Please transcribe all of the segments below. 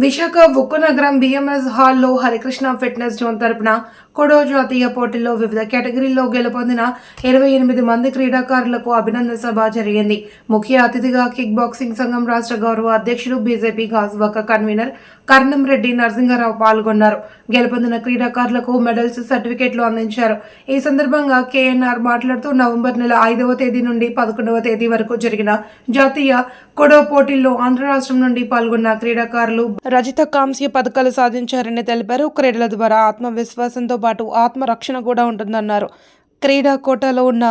విశాఖ ఉక్కు నగరం బిఎంఎస్ హాల్లో హరికృష్ణ ఫిట్నెస్ జోన్ తరపున కొడో జాతీయ పోటీల్లో వివిధ కేటగిరీల్లో గెలుపొందిన ఇరవై ఎనిమిది మంది క్రీడాకారులకు అభినందన సభ జరిగింది. ముఖ్య అతిథిగా కిక్ బాక్సింగ్ సంఘం రాష్ట్ర గౌరవ అధ్యక్షుడు బీజేపీ గాజువాక కన్వీనర్ కర్ణం రెడ్డి నరసింహారావు పాల్గొన్నారు. గెలుపొందిన క్రీడాకారులకు మెడల్స్ సర్టిఫికెట్లు అందించారు. ఈ సందర్భంగా కేఎన్ఆర్ మాట్లాడుతూ నవంబర్ నెల ఐదవ తేదీ నుండి పదకొండవ తేదీ వరకు జరిగిన జాతీయ కొడో పోటీల్లో ఆంధ్ర రాష్ట్రం నుండి పాల్గొన్న క్రీడాకారులు రజిత కాంస్య పథకాలు సాధించారని తెలిపారు. క్రీడల ద్వారా ఆత్మవిశ్వాసంతో పాటు ఆత్మరక్షణ కూడా ఉంటుందన్నారు. క్రీడా కోటాలో ఉన్న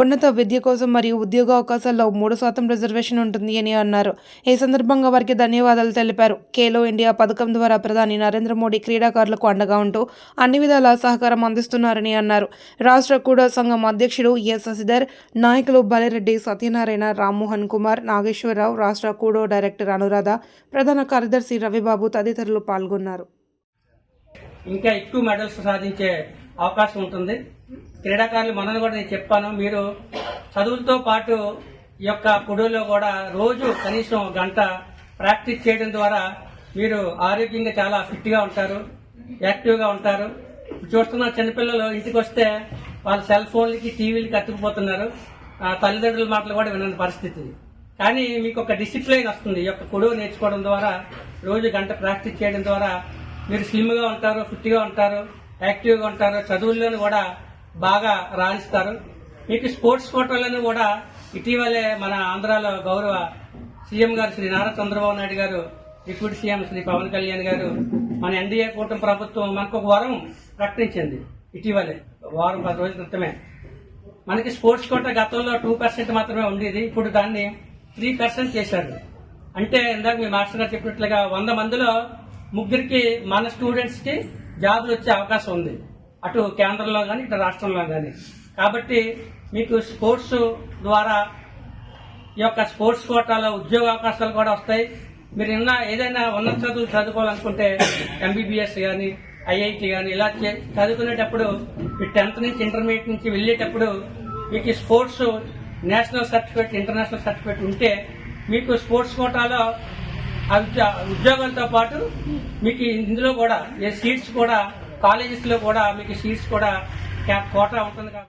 ఉన్నత విద్య కోసం మరియు ఉద్యోగ అవకాశాల్లో మూడు శాతం రిజర్వేషన్ ఉంటుంది అని అన్నారు. ఈ సందర్భంగా వారికి ధన్యవాదాలు తెలిపారు. ఖేలో ఇండియా పథకం ద్వారా ప్రధాని నరేంద్ర మోడీ క్రీడాకారులకు అండగా ఉంటూ అన్ని విధాల సహకారం అందిస్తున్నారని అన్నారు. రాష్ట్ర క్రీడా సంఘం అధ్యక్షుడు ఎస్ శశిధర్ నాయకులు బలిరెడ్డి సత్యనారాయణ రామ్మోహన్ కుమార్ నాగేశ్వరరావు రాష్ట్ర కూడో డైరెక్టర్ అనురాధ ప్రధాన కార్యదర్శి రవిబాబు తదితరులు పాల్గొన్నారు. ఇంకా ఎక్కువ మెడల్స్ సాధించే అవకాశం ఉంటుంది. క్రీడాకారులు మనల్ని కూడా నేను చెప్పాను. మీరు చదువులతో పాటు ఈ యొక్క పొడుల్లో కూడా రోజు కనీసం గంట ప్రాక్టీస్ చేయడం ద్వారా మీరు ఆరోగ్యంగా చాలా ఫిట్గా ఉంటారు యాక్టివ్గా ఉంటారు. చూస్తున్న చిన్నపిల్లలు ఇంటికి వస్తే వాళ్ళ సెల్ ఫోన్లకి టీవీలకి అతుకుపోతున్నారు. ఆ, తల్లిదండ్రుల మాటలు కూడా వినని పరిస్థితి. కానీ మీకు ఒక డిసిప్లైన్ వస్తుంది. ఈ యొక్క కొడువు నేర్చుకోవడం ద్వారా రోజు గంట ప్రాక్టీస్ చేయడం ద్వారా మీరు స్లిమ్గా ఉంటారు ఫిట్గా ఉంటారు. యాక్టివ్గా ఉంటారు. చదువుల్లోనూ కూడా బాగా రాణిస్తారు. మీకు స్పోర్ట్స్ కోటాలను కూడా ఇటీవలే మన ఆంధ్రాలో గౌరవ సీఎం గారు శ్రీ నారా చంద్రబాబు నాయుడు గారు డిప్యూటీ సీఎం శ్రీ పవన్ కళ్యాణ్ గారు మన ఎన్డీఏ కూటమి ప్రభుత్వం మనకు ఒక వరం ప్రకటించింది ఇటీవలే. వారం పది రోజుల క్రితమే. మనకి స్పోర్ట్స్ కోట గతంలో టూ పర్సెంట్ మాత్రమే ఉండేది. ఇప్పుడు దాన్ని త్రీ పర్సెంట్ చేశారు. అంటే ఇందాక మీ మాస్టర్ గారు చెప్పినట్లుగా వంద మందిలో ముగ్గురికి మన స్టూడెంట్స్కి జాబులు వచ్చే అవకాశం ఉంది. అటు కేంద్రంలో కానీ ఇటు రాష్ట్రంలో కానీ కాబట్టి మీకు స్పోర్ట్స్ ద్వారా ఈ యొక్క స్పోర్ట్స్ కోటాలో ఉద్యోగ అవకాశాలు కూడా వస్తాయి. మీరు ఇన్న ఏదైనా ఉన్నత చదువులు చదువుకోవాలనుకుంటే ఎంబీబీఎస్ కానీ ఐఐటి కానీ ఇలా చే- చదువుకునేటప్పుడు మీరు టెన్త్ నుంచి ఇంటర్మీడియట్ నుంచి వెళ్ళేటప్పుడు మీకు sports national certificate international certificate ఉంటే మీకు స్పోర్ట్స్ కోటాలో ఆ పాటు మీకు ఇందులో కూడా సీట్స్ కూడా కాలేజెస్లో కూడా మీకు సీట్స్ కూడా క్యా- కోటా ఉంటుంది కాబట్టి